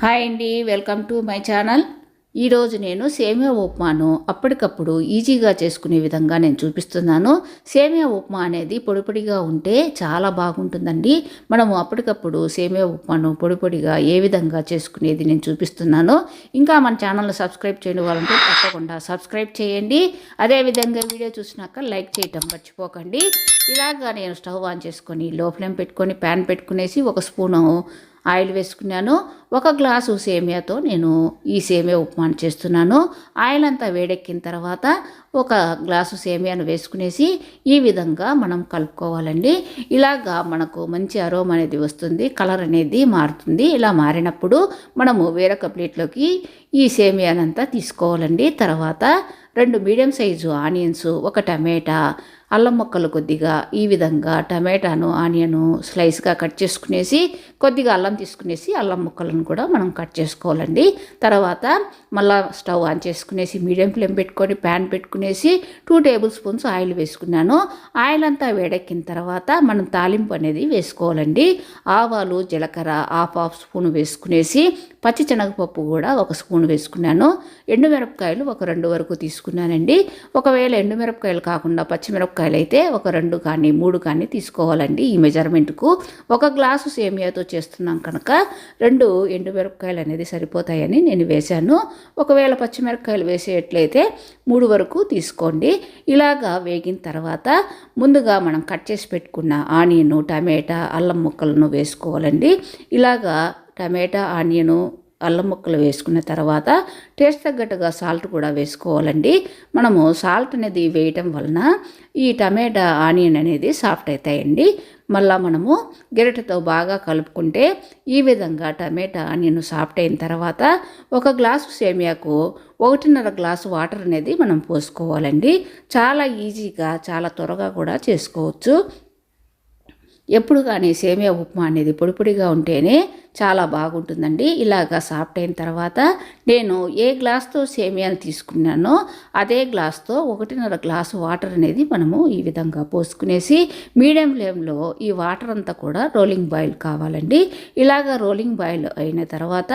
Hi అండి welcome to my channel. ఈరోజు నేను సేమియా ఉప్మాను అప్పటికప్పుడు ఈజీగా చేసుకునే విధంగా నేను చూపిస్తున్నాను. సేమియా ఉప్మా అనేది పొడి పొడిగా ఉంటే చాలా బాగుంటుందండి. మనము అప్పటికప్పుడు సేమియా ఉప్మాను పొడి పొడిగా ఏ విధంగా చేసుకునేది నేను చూపిస్తున్నాను. ఇంకా మన ఛానల్ని సబ్స్క్రైబ్ చేయని వాళ్ళంటే తప్పకుండా సబ్స్క్రైబ్ చేయండి. అదేవిధంగా వీడియో చూసినాక లైక్ చేయటం మర్చిపోకండి. ఇలాగా నేను స్టవ్ ఆన్ చేసుకొని లో ఫ్లేమ్ పెట్టుకొని ప్యాన్ పెట్టుకునేసి ఒక స్పూను ఆయిల్ వేసుకున్నాను. ఒక గ్లాసు సేమియాతో నేను ఈ సేమియా ఉప్మాను చేస్తున్నాను. ఆయిల్ అంతా వేడెక్కిన తర్వాత ఒక గ్లాసు సేమియాను వేసుకునేసి ఈ విధంగా మనం కలుపుకోవాలండి. ఇలాగా మనకు మంచి అరోమ్ అనేది వస్తుంది కలర్ అనేది మారుతుంది. ఇలా మారినప్పుడు మనము వేరొక ప్లేట్లోకి ఈ సేమియానంతా తీసుకోవాలండి. తర్వాత రెండు మీడియం సైజు ఆనియన్స్ ఒక టమాటా అల్లం ముక్కలు కొద్దిగా ఈ విధంగా టమాటాను ఆనియను స్లైస్గా కట్ చేసుకునేసి కొద్దిగా అల్లం తీసుకునేసి అల్లం ముక్కలను కూడా మనం కట్ చేసుకోవాలండి. తర్వాత మళ్ళా స్టవ్ ఆన్ చేసుకునేసి మీడియం ఫ్లేమ్ పెట్టుకొని ప్యాన్ పెట్టుకునేసి టూ టేబుల్ స్పూన్స్ ఆయిల్ వేసుకున్నాను. ఆయిల్ అంతా వేడెక్కిన తర్వాత మనం తాలింపు అనేది వేసుకోవాలండి. ఆవాలు జీలకర్ర హాఫ్ హాఫ్ స్పూన్ వేసుకునేసి పచ్చి శనగపప్పు కూడా ఒక స్పూన్ వేసుకున్నాను. ఎండుమిరపకాయలు ఒక రెండు వరకు తీసుకున్నానండి. ఒకవేళ ఎండుమిరపకాయలు కాకుండా పచ్చిమిరపకాయలు అయితే ఒక రెండు కానీ మూడు కానీ తీసుకోవాలండి ఈ మెజర్మెంట్కు. ఒక గ్లాసు సేమియాతో చేస్తున్నాం కనుక రెండు ఎండుమిరపకాయలు అనేది సరిపోతాయని నేను వేశాను. ఒకవేళ పచ్చిమిరపకాయలు వేసేట్లయితే మూడు వరకు తీసుకోండి. ఇలాగా వేగిన తర్వాత ముందుగా మనం కట్ చేసి పెట్టుకున్న ఆనియన్ టమాటా అల్లం ముక్కలను వేసుకోవాలండి. ఇలాగా టమాటా ఆనియను అల్లం ముక్కలు వేసుకున్న తర్వాత టేస్ట్ తగ్గట్టుగా సాల్ట్ కూడా వేసుకోవాలండి. మనము సాల్ట్ అనేది వేయటం వలన ఈ టమాటా ఆనియన్ అనేది సాఫ్ట్ అవుతాయండి. మళ్ళా మనము గెరటతో బాగా కలుపుకుంటే ఈ విధంగా టమాటా ఆనియన్ సాఫ్ట్ అయిన తర్వాత ఒక గ్లాసు సేమియాకు ఒకటిన్నర గ్లాసు వాటర్ అనేది మనం పోసుకోవాలండి. చాలా ఈజీగా చాలా త్వరగా కూడా చేసుకోవచ్చు. ఎప్పుడు కానీ సేమియా ఉప్మా అనేది పొడిపొడిగా ఉంటేనే చాలా బాగుంటుందండి. ఇలాగా సాఫ్ట్ అయిన తర్వాత నేను ఏ గ్లాస్తో సేమియాను తీసుకున్నానో అదే గ్లాస్తో ఒకటిన్నర గ్లాసు వాటర్ అనేది మనము ఈ విధంగా పోసుకునేసి మీడియం ఫ్లేమ్లో ఈ వాటర్ అంతా కూడా రోలింగ్ బాయిల్ కావాలండి. ఇలాగా రోలింగ్ బాయిల్ అయిన తర్వాత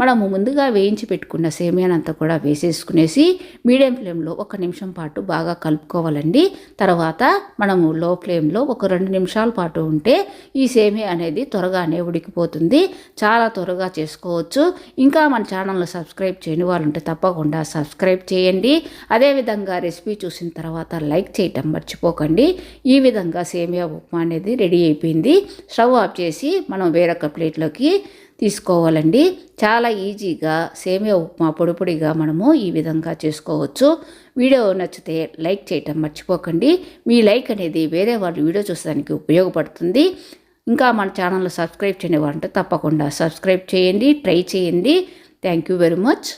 మనము ముందుగా వేయించి పెట్టుకున్న సేమియానంతా కూడా వేసేసుకునేసి మీడియం ఫ్లేమ్లో ఒక నిమిషం పాటు బాగా కలుపుకోవాలండి. తర్వాత మనము లో ఫ్లేమ్లో ఒక రెండు నిమిషాల పాటు ఉంటే ఈ సేమియా అనేది త్వరగానే ఉడికిపోతుంది. చాలా త్వరగా చేసుకోవచ్చు. ఇంకా మన ఛానల్ను సబ్స్క్రైబ్ చేయని వాళ్ళు ఉంటే తప్పకుండా సబ్స్క్రైబ్ చేయండి. అదేవిధంగా రెసిపీ చూసిన తర్వాత లైక్ చేయటం మర్చిపోకండి. ఈ విధంగా సేమియా ఉప్మా అనేది రెడీ అయిపోయింది. స్టవ్ ఆఫ్ చేసి మనం వేరొక ప్లేట్లోకి తీసుకోవాలండి. చాలా ఈజీగా సేమియా ఉప్మా పొడి పొడిగా మనము ఈ విధంగా చేసుకోవచ్చు. వీడియో నచ్చితే లైక్ చేయటం మర్చిపోకండి. మీ లైక్ అనేది వేరే వాళ్ళు వీడియో చూసడానికి ఉపయోగపడుతుంది. ఇంకా మన ఛానల్లో సబ్స్క్రైబ్ చేయని వారంటే తప్పకుండా సబ్స్క్రైబ్ చేయండి ట్రై చేయండి. Thank you very much.